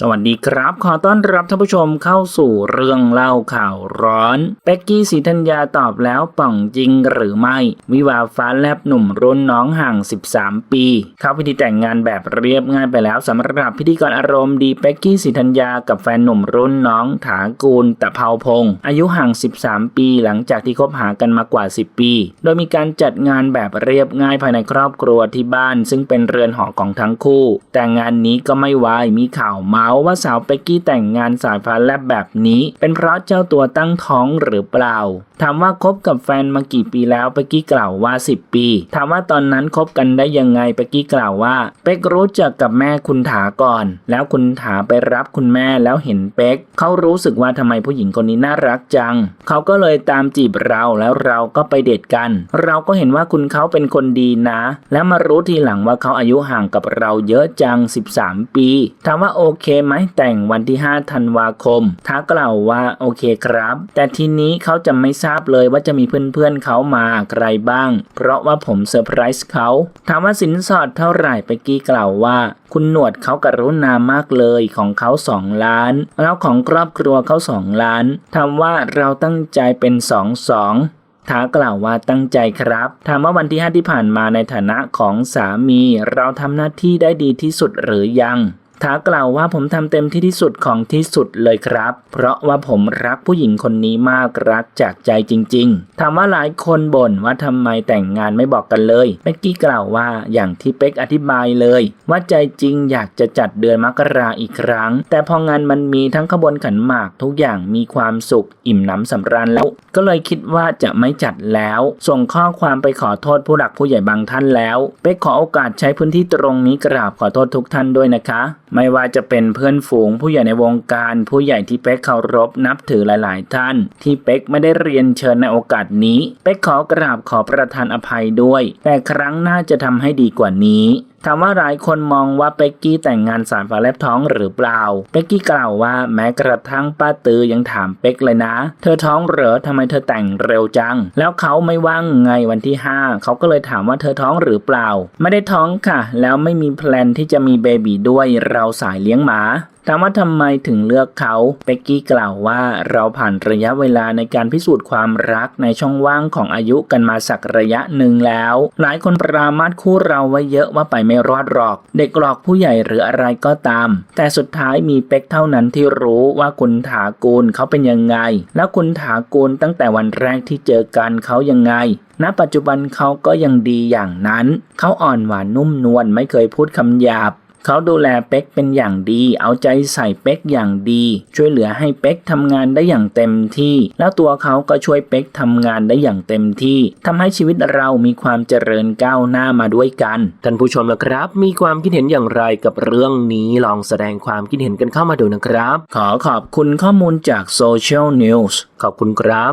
สวัสดีครับ ขอต้อนรับท่านผู้ชมเข้าสู่เรื่องเล่าข่าวร้อนเป็กกี้สีธัญญาตอบแล้วป่องจริงหรือไม่ วิวาฟ้าแลบหนุ่มรุ่นน้องห่าง 13 ปี เข้าพิธีแต่งงานแบบเรียบง่ายไปแล้วสำหรับพิธีกรอารมณ์ดีเป็กกี้สีธัญญากับแฟนหนุ่มรุ่นน้องถากูลตะเภาพงศ์อายุห่าง 13 ปี หลังจากที่คบหากันมากว่า 10 ปี โดยมีการจัดงานแบบเรียบง่ายภายในครอบครัวที่บ้าน ซึ่งเป็นเรือนหอของทั้งคู่ แต่งานนี้ก็ไม่วายมีข่าวมาส์ว่าสาวเป็กกี้แต่งงานสายฟ้าแลบแบบนี้ เป็นเพราะเจ้าตัวตั้งท้องหรือเปล่า ถามว่าคบกับแฟนมากี่ปีแล้วเป็กกี้กล่าวว่า 10 ปี ถามว่าตอนนั้นคบกันได้ยังไงเป็กกี้กล่าวว่าเป็กรู้จักกับแม่คุณถาก่อน แล้วคุณถาไปรับคุณแม่แล้วเห็นเป็กเขารู้สึกว่าทำไมผู้หญิงคนนี้น่ารักจัง เขาก็เลยตามจีบเราแล้วเราก็ไปเดทกัน เราก็เห็นว่าคุณเขาเป็นคนดีนะ แล้วมารู้ทีหลังว่าเขาอายุห่างกับเราเยอะจัง 13 ปี ถามว่าโอเคไหมแต่งวันที่ 5 ธันวาคมท้ากล่าวว่าโอเคครับ แต่ทีนี้เขาจะไม่ทราบเลยว่าจะมีเพื่อนๆเขามาใครบ้าง เพราะว่าผมเซอร์ไพรส์เขาถามว่าสินสอดเท่าไหร่ไปกี้กล่าวว่า คุณหนวดเขากรุณามากเลยของเขาสองล้าน แล้วของครอบครัวเขาสองล้านถามว่าเราตั้งใจเป็นสองสองท้ากล่าวว่าตั้งใจครับถามว่าวันที่ 5 ที่ผ่านมาในฐานะของสามี เราทำหน้าที่ได้ดีที่สุดหรือยัง ท้ากล่าวว่าผมทำเต็มที่ที่สุดของที่สุดเลยครับ เพราะว่าผมรักผู้หญิงคนนี้มากรักจากใจจริง ๆถามว่าหลายคนบ่นว่าทำไมแต่งงานไม่บอกกันเลยเป๊กกี้กล่าวว่าอย่างที่เป๊กอธิบายเลย ว่าใจจริงอยากจะจัดเดือนมกราอีกครั้ง แต่พองานมันมีทั้งขบวนขันหมากทุกอย่างมีความสุข อิ่มหนำสำราญแล้ว ก็เลยคิดว่าจะไม่จัดแล้ว ส่งข้อความไปขอโทษผู้หลักผู้ใหญ่บางท่านแล้วเป๊กขอโอกาสใช้พื้นที่ตรงนี้กราบขอโทษทุกท่านด้วยนะคะไม่ว่าจะเป็นเพื่อนฝูงผู้ใหญ่ในวงการผู้ใหญ่ที่เป๊กเคารพนับถือหลาย ๆ ท่าน ที่เป๊กไม่ได้เรียนเชิญในโอกาสนี้ เป๊กขอกราบขอประทานอภัยด้วย แต่ครั้งหน้าจะทำให้ดีกว่านี้ถามว่าหลายคนมองว่าเป็กกี้แต่งงานสารฝาแลบท้องหรือเปล่า เป็กกี้กล่าวว่าแม้กระทั่งป้าตือยังถามเป็กเลยนะ เธอท้องเหรอทำไมเธอแต่งเร็วจัง แล้วเขาไม่ว่างไงวันที่ 5 เขาก็เลยถามว่าเธอท้องหรือเปล่า ไม่ได้ท้องค่ะ แล้วไม่มีแพลนที่จะมีเบบีด้วยเราสายเลี้ยงหมา ถามว่าทำไมถึงเลือกเขาเป็กกี้กล่าวว่าเราผ่านระยะเวลาในการพิสูจน์ความรักในช่องว่างของอายุกันมาสักระยะหนึ่งแล้ว หลายคนปรามาสคู่เราไว้เยอะว่าไปไม่รอดหรอก เด็กหลอกผู้ใหญ่หรืออะไรก็ตาม แต่สุดท้ายมีเป็กเท่านั้นที่รู้ว่าคุณถากูลเขาเป็นยังไง แล้วคุณถากูลตั้งแต่วันแรกที่เจอกันเขายังไงณปัจจุบันเขาก็ยังดีอย่างนั้น เขาอ่อนหวานนุ่มนวลไม่เคยพูดคำหยาบ เขาดูแลเป็กเป็นอย่างดี เอาใจใส่เป็กอย่างดี ช่วยเหลือให้เป็กทำงานได้อย่างเต็มที่ แล้วตัวเขาก็ช่วยเป็กทำงานได้อย่างเต็มที่ทำให้ชีวิตเรามีความเจริญก้าวหน้ามาด้วยกันท่านผู้ชมนะครับ มีความคิดเห็นอย่างไรกับเรื่องนี้ลองแสดงความคิดเห็นกันเข้ามาดูนะครับ ขอขอบคุณข้อมูลจาก Social News ขอบคุณครับ